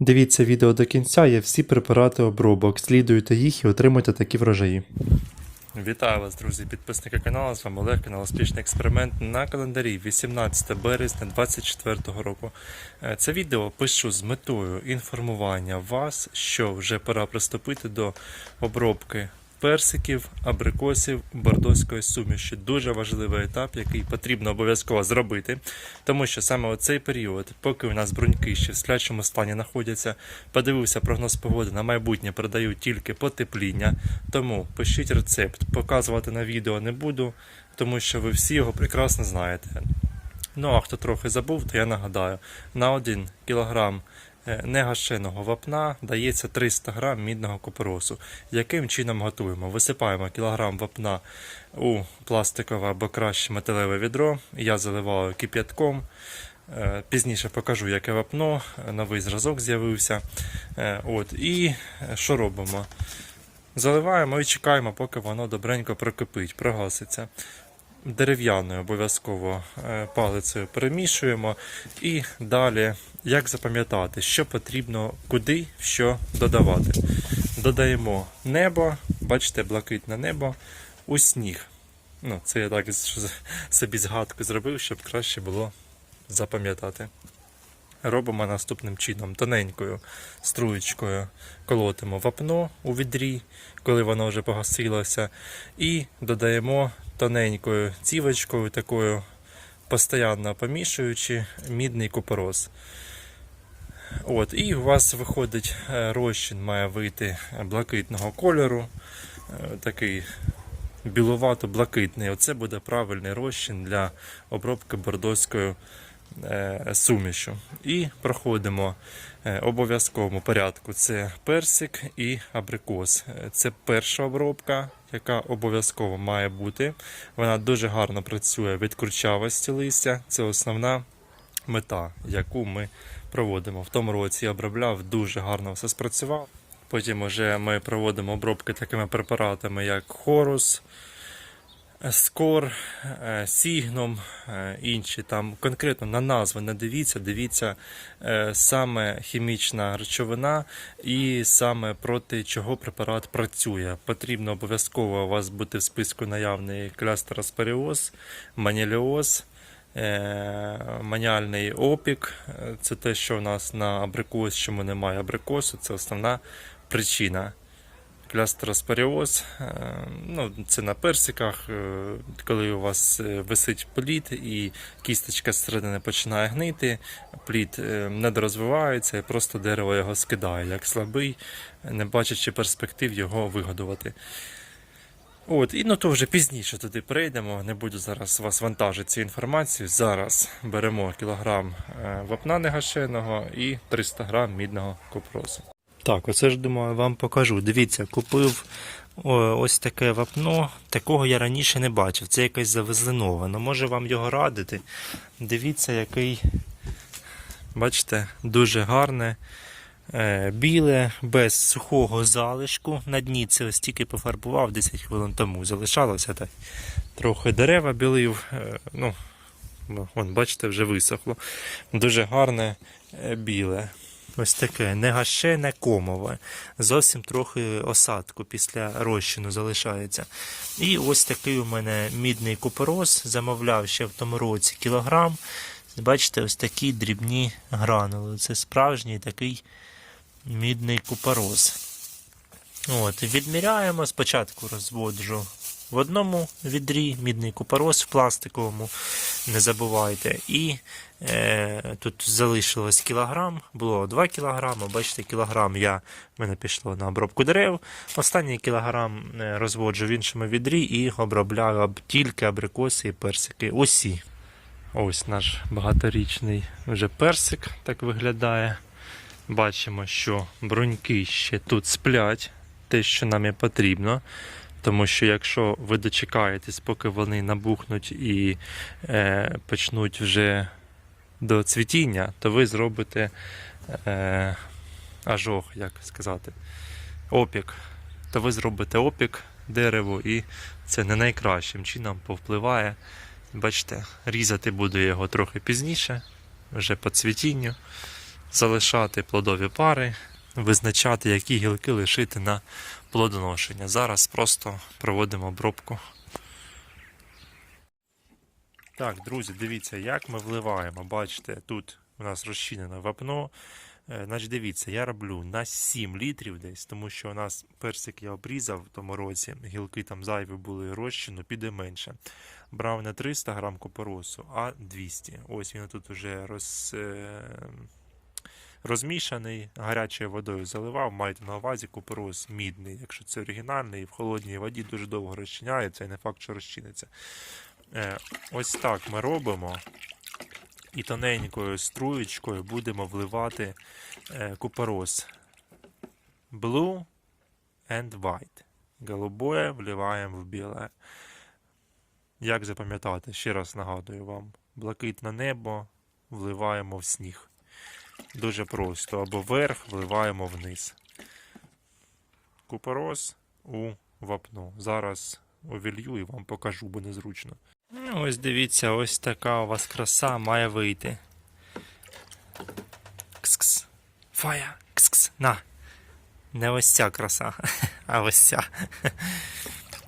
Дивіться відео до кінця, є всі препарати обробок. Слідуйте їх і отримуйте такі врожаї. Вітаю вас, друзі, підписники каналу. З вами Олег, канал Успішний експеримент на календарі 18 березня 2024 року. Е, Це відео пишу з метою інформування вас, що вже пора приступити до обробки персиків, абрикосів, бордоської суміші. Дуже важливий етап, який потрібно обов'язково зробити, тому що саме у цей період, поки у нас бруньки ще в сплячому стані знаходяться, подивився прогноз погоди на майбутнє, передаю тільки потепління. Тому пишіть рецепт, показувати на відео не буду, тому що ви всі його прекрасно знаєте. Ну а хто трохи забув, то я нагадаю: на 1 кілограм негашеного вапна дається 300 грам мідного купоросу. Яким чином готуємо? Висипаємо кілограм вапна у пластикове або краще металеве відро. Я заливаю кип'ятком. Е, Пізніше покажу, яке вапно, е, новий зразок з'явився. Е, От, і е, що робимо? Заливаємо і чекаємо, поки воно добренько прокипить, прогаситься. Дерев'яною обов'язково е, палицею перемішуємо. І далі, як запам'ятати, що потрібно, куди що додавати. Додаємо небо, бачите, блакитне небо у сніг. Ну, це я так собі згадку зробив, щоб краще було запам'ятати. Робимо наступним чином тоненькою струєчкою колотимо вапно у відрі, коли воно вже погасилося, і додаємо тоненькою цівочкою, такою постійно помішуючи мідний купорос. От, і у вас виходить е, розчин, має вийти блакитного кольору, е, такий біловато-блакитний. Оце буде правильний розчин для обробки бордоською сумішу. І проходимо е, обов'язковому порядку. Це персик і абрикос. Е, Це перша обробка, яка обов'язково має бути. Вона дуже гарно працює від курчавості листя. Це основна мета, яку ми проводимо. В тому році я обробляв, дуже гарно все спрацював. Потім вже ми проводимо обробки такими препаратами, як хорус, скор, е, сігном, е, інші там конкретно на назви не дивіться, дивіться е, саме хімічна речовина і саме проти чого препарат працює. Потрібно обов'язково у вас бути в списку наявний клястероспоріоз, маніліоз. Е, маніальний опік Е, це те, що у нас на абрикос, чому немає абрикосу, це основна причина. Клястероспоріоз, е, ну, це на персиках, е, коли у вас е, висить плід і кісточка зсередини починає гнити, плід недорозвивається і просто дерево його скидає, як слабий, не бачачи перспектив його вигодувати. От, і ну то вже пізніше туди перейдемо. Не буду зараз вас вантажити цю інформацію. Зараз беремо кілограм вапна негашеного і 300 грам мідного купросу. Так, оце ж думаю, вам покажу. Дивіться, купив ось таке вапно. Такого я раніше не бачив. Це якесь завезленовано. Може вам його радити. Дивіться, який, бачите, дуже гарне. Е, Біле, без сухого залишку. На дні це ось тільки пофарбував 10 хвилин тому. Залишалося так. Трохи дерева білив. е, Ну, бачите, вже висохло. Дуже гарне е, біле. Ось таке, не гаше, не комове. Зовсім трохи осадку після розчину залишається. І ось такий у мене мідний купорос. Замовляв ще в тому році кілограм. Бачите, ось такі дрібні гранули. Це справжній такий мідний купорос. От, відміряємо. Спочатку розводжу в одному відрі мідний купорос в пластиковому, не забувайте. І е, тут залишилось кілограм, було 2 кілограми. Бачите, кілограм я, мене пішло на обробку дерев. Останній кілограм е, розводжу в іншому відрі і обробляю тільки абрикоси і персики. Усі. Ось наш багаторічний вже персик так виглядає. Бачимо, що бруньки ще тут сплять, те, що нам і потрібно. Тому що якщо ви дочекаєтесь, поки вони набухнуть і е, почнуть вже до цвітіння, то ви зробите е, ажог, як сказати, опік. То ви зробите опік дереву, і це не найкращим чином повпливає. Бачите, різати буду його трохи пізніше, вже по цвітінню. залишати плодові пари, визначати, які гілки лишити на плодоношення. Зараз просто проводимо обробку. Так, друзі, дивіться, як ми вливаємо. Бачите, тут у нас розчинено вапно. Е, Значить, дивіться, я роблю на 7 літрів десь, тому що у нас персик я обрізав в тому році, гілки там зайві були розчину, піде менше. Брав не 300 грам купоросу, а 200. Ось він тут уже роз, е, розмішаний, гарячою водою заливав, маєте на увазі купорос мідний. Якщо це оригінальний, і в холодній воді дуже довго розчиняється, і не факт, що розчиниться. Е, Ось так ми робимо. І тоненькою струєчкою будемо вливати е, купорос. Blue and white. Голубое вливаємо в біле. Як запам'ятати? Ще раз нагадую вам. Блакитне небо вливаємо в сніг. Дуже просто. Або вверх вливаємо вниз. Купорос у вапно. Зараз увілью і вам покажу, бо незручно. Ну, ось дивіться, ось така у вас краса має вийти. Кс-кс. Фая. Кс-кс. На. Не ось ця краса, а ось ця.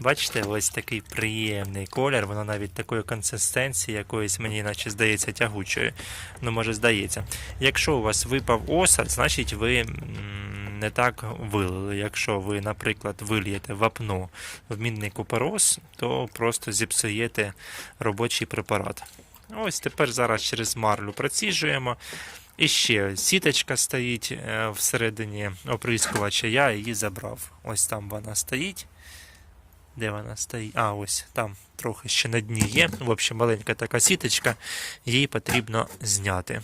Бачите, ось такий приємний колір, воно навіть такої консистенції, якоїсь мені наче здається тягучої. Ну, може, здається. Якщо у вас випав осад, значить ви не так вилили. Якщо ви, наприклад, вильєте вапно в мінний купорос, то просто зіпсуєте робочий препарат. Ось тепер зараз через марлю проціжуємо. І ще сіточка стоїть е, всередині оприскувача, я її забрав. Ось там вона стоїть. Де вона стоїть? А, ось там трохи ще на дні є. В общем, маленька така сіточка, її потрібно зняти.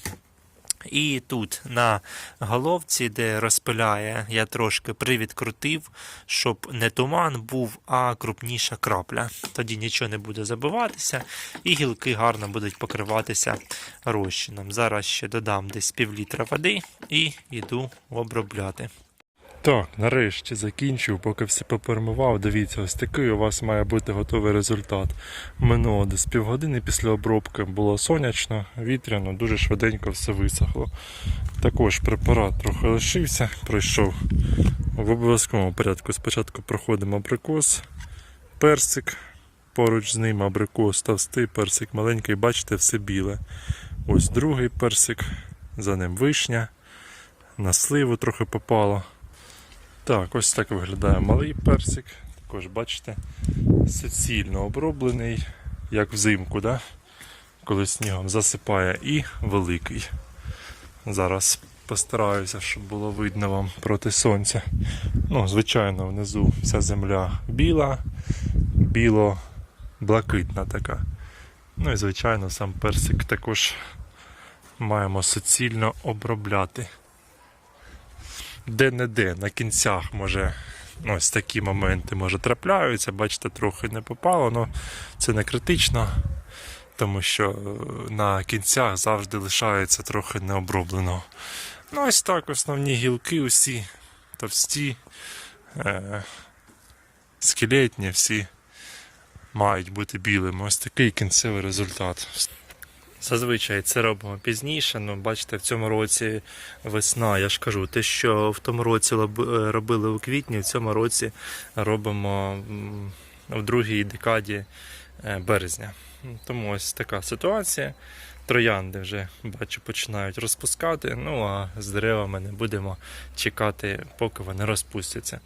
І тут на головці, де розпиляє, я трошки привідкрутив, щоб не туман був, а крупніша крапля. Тоді нічого не буде забиватися, і гілки гарно будуть покриватися розчином. Зараз ще додам десь пів літра води і йду обробляти. Так, нарешті закінчив, поки все попермивав. Дивіться, ось такий у вас має бути готовий результат. Минуло десь півгодини після обробки було сонячно, вітряно, дуже швиденько все висохло. Також препарат трохи лишився, пройшов в обов'язковому порядку. Спочатку проходимо абрикос, персик, поруч з ним абрикос, товстий персик маленький, бачите, все біле. Ось другий персик, за ним вишня, на сливу трохи попало. Так, ось так виглядає малий персик. Також бачите, суцільно оброблений, як взимку, да? коли снігом засипає, і великий. Зараз постараюся, щоб було видно вам проти сонця. Ну, звичайно, внизу вся земля біла, біло-блакитна така. Ну і звичайно, сам персик також маємо суцільно обробляти де-не-де, на кінцях, може, ну, ось такі моменти може трапляються, бачите, трохи не попало, але це не критично, тому що е, на кінцях завжди лишається трохи необроблено. Ну, ось так, основні гілки усі товсті, е- скелетні, всі мають бути білими. Ось такий кінцевий результат. Зазвичай це робимо пізніше. Ну, бачите, в цьому році весна. Я ж кажу, те, що в тому році е, робили у квітні, в цьому році робимо в другій декаді е, березня. Тому ось така ситуація. Троянди вже бачу починають розпускати. Ну а з деревами не будемо чекати, поки вони розпустяться.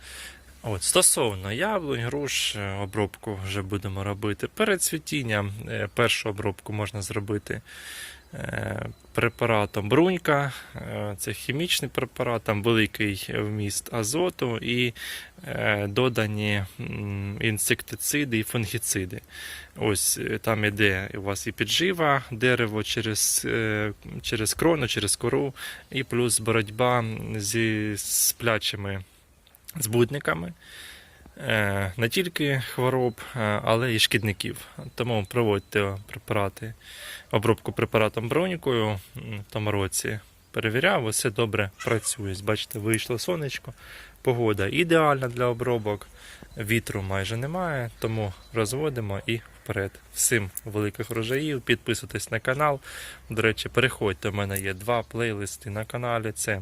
От, стосовно яблунь, груш, е, обробку вже будемо робити. Перед цвітінням е, першу обробку можна зробити е, препаратом брунька. Це хімічний препарат, там великий вміст азоту і додані інсектициди і фунгіциди. Ось там іде у вас і піджива дерево через, через крону, через кору, і плюс боротьба зі сплячими збудниками. Е, Не тільки хвороб, е, але й шкідників. Тому проводьте препарати, обробку препаратом бронікою в тому році. Перевіряв, все добре працює. Бачите, вийшло сонечко, погода ідеальна для обробок, вітру майже немає, тому розводимо і вперед. Всім великих врожаїв, підписуйтесь на канал. До речі, переходьте, у мене є два плейлисти на каналі: це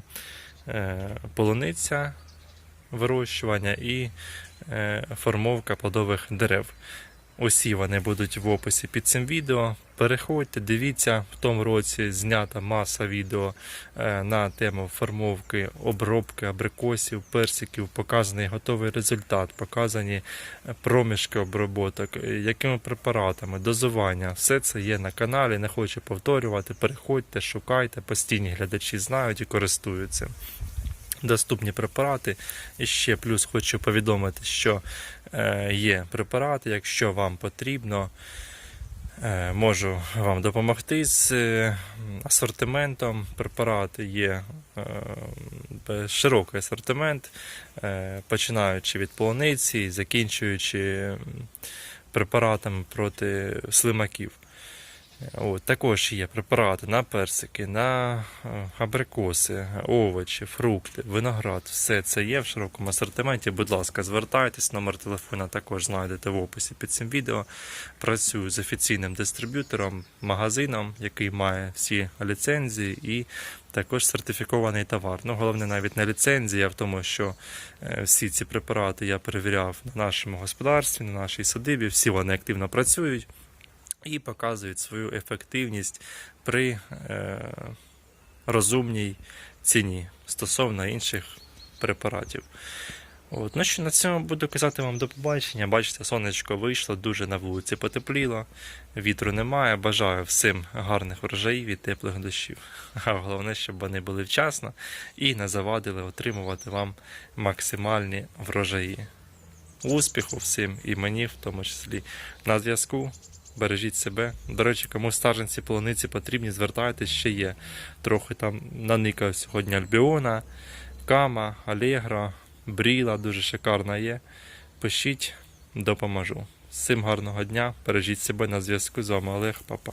е, полуниця вирощування і е, формовка плодових дерев. Усі вони будуть в описі під цим відео. Переходьте, дивіться, в тому році знята маса відео е, на тему формовки, обробки абрикосів, персиків, показаний готовий результат, показані е, проміжки оброботок, якими препаратами, дозування. Все це є на каналі. Не хочу повторювати. Переходьте, шукайте, постійні глядачі знають і користуються. Доступні препарати. І ще плюс хочу повідомити, що е, є препарати, якщо вам потрібно. Е, Можу вам допомогти з е, асортиментом. Препарати є широкий асортимент, починаючи від полуниці, закінчуючи препаратами проти слимаків. От, також є препарати на персики, на е, абрикоси, овочі, фрукти, виноград. Все це є в широкому асортименті. Будь ласка, звертайтесь, номер телефона також знайдете в описі під цим відео. Працюю з офіційним дистриб'ютором, магазином, який має всі ліцензії і також сертифікований товар. Ну, головне навіть не ліцензія, в тому, що е, всі ці препарати я перевіряв на нашому господарстві, на нашій садибі, всі вони активно працюють і показують свою ефективність при е, розумній ціні стосовно інших препаратів. От. Ну що на цьому буду казати вам до побачення. Бачите, сонечко вийшло, дуже на вулиці потепліло, вітру немає. Бажаю всім гарних врожаїв і теплих дощів. А головне, щоб вони були вчасно і не завадили отримувати вам максимальні врожаї. Успіху всім і мені, в тому числі, на зв'язку. Бережіть себе. До речі, кому стаженці полуниці потрібні, звертайтесь, ще є. Трохи там наникав сьогодні Альбіона, Кама, Алегра, Бріла, дуже шикарна є. Пишіть, допоможу. Всім гарного дня, бережіть себе на зв'язку. З вами Олег, папа.